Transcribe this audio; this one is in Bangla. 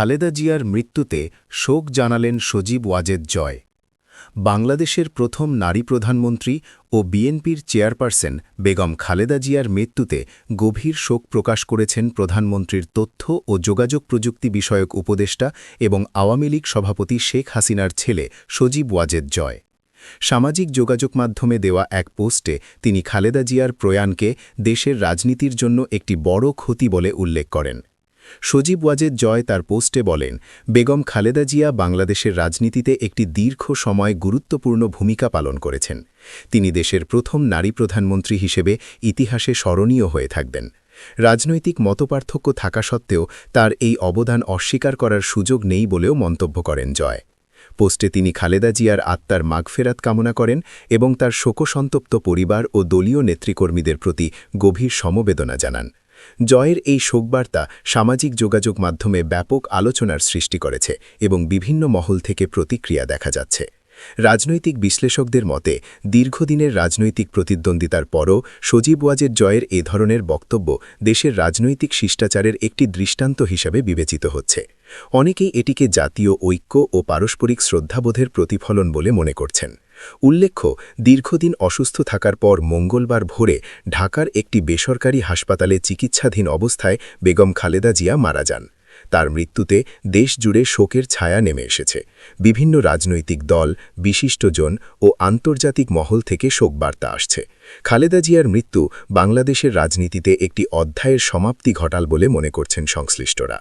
খালেদা জিয়ার মৃত্যুতে শোক জানালেন সজীব ওয়াজেদ জয়। বাংলাদেশের প্রথম নারী প্রধানমন্ত্রী ও বিএনপির চেয়ারপারসন বেগম খালেদা জিয়ার মৃত্যুতে গভীর শোক প্রকাশ করেছেন প্রধানমন্ত্রীর তথ্য ও যোগাযোগ প্রযুক্তি বিষয়ক উপদেষ্টা এবং আওয়ামী লীগ সভাপতি শেখ হাসিনার ছেলে সজীব ওয়াজেদ জয়। সামাজিক যোগাযোগ মাধ্যমে দেওয়া এক পোস্টে তিনি খালেদা জিয়ার প্রয়াণকে দেশের রাজনীতির জন্য একটি বড় ক্ষতি বলে উল্লেখ করেন। সজীব ওয়াজেদ জয় তার পোস্টে বলেন, বেগম খালেদা জিয়া বাংলাদেশের রাজনীতিতে একটি দীর্ঘ সময় গুরুত্বপূর্ণ ভূমিকা পালন করেছেন। তিনি দেশের প্রথম নারী প্রধানমন্ত্রী হিসেবে ইতিহাসে স্মরণীয় হয়ে থাকবেন। রাজনৈতিক মতপার্থক্য থাকা সত্ত্বেও তার এই অবদান অস্বীকার করার সুযোগ নেই বলেও মন্তব্য করেন জয়। পোস্টে তিনি খালেদা জিয়ার আত্মার মাগফেরাত কামনা করেন এবং তার শোকসন্তপ্ত পরিবার ও দলীয় নেতৃকর্মীদের প্রতি গভীর সমবেদনা জানান। জয়ের এই শোকবার্তা সামাজিক যোগাযোগ মাধ্যমে ব্যাপক আলোচনার সৃষ্টি করেছে এবং বিভিন্ন মহল থেকে প্রতিক্রিয়া দেখা যাচ্ছে। রাজনৈতিক বিশ্লেষকদের মতে, দীর্ঘদিনের রাজনৈতিক প্রতিদ্বন্দ্বিতার পরও সজীব ওয়াজের জয়ের এ ধরনের বক্তব্য দেশের রাজনৈতিক শিষ্টাচারের একটি দৃষ্টান্ত হিসাবে বিবেচিত হচ্ছে। অনেকেই এটিকে জাতীয় ঐক্য ও পারস্পরিক শ্রদ্ধাবোধের প্রতিফলন বলে মনে করছেন। উল্লেখ্য, দীর্ঘদিন অসুস্থ থাকার পর মঙ্গলবার ভোরে ঢাকার একটি বেসরকারি হাসপাতালে চিকিৎসাধীন অবস্থায় বেগম খালেদা জিয়া মারা যান। তার মৃত্যুতে দেশ জুড়ে শোকের ছায়া নেমে এসেছে। বিভিন্ন রাজনৈতিক দল, বিশিষ্টজন ও আন্তর্জাতিক মহল থেকে শোকবার্তা আসছে। খালেদা জিয়ার মৃত্যু বাংলাদেশের রাজনীতিতে একটি অধ্যায়ের সমাপ্তি ঘটাল বলে মনে করছেন সংশ্লিষ্টরা।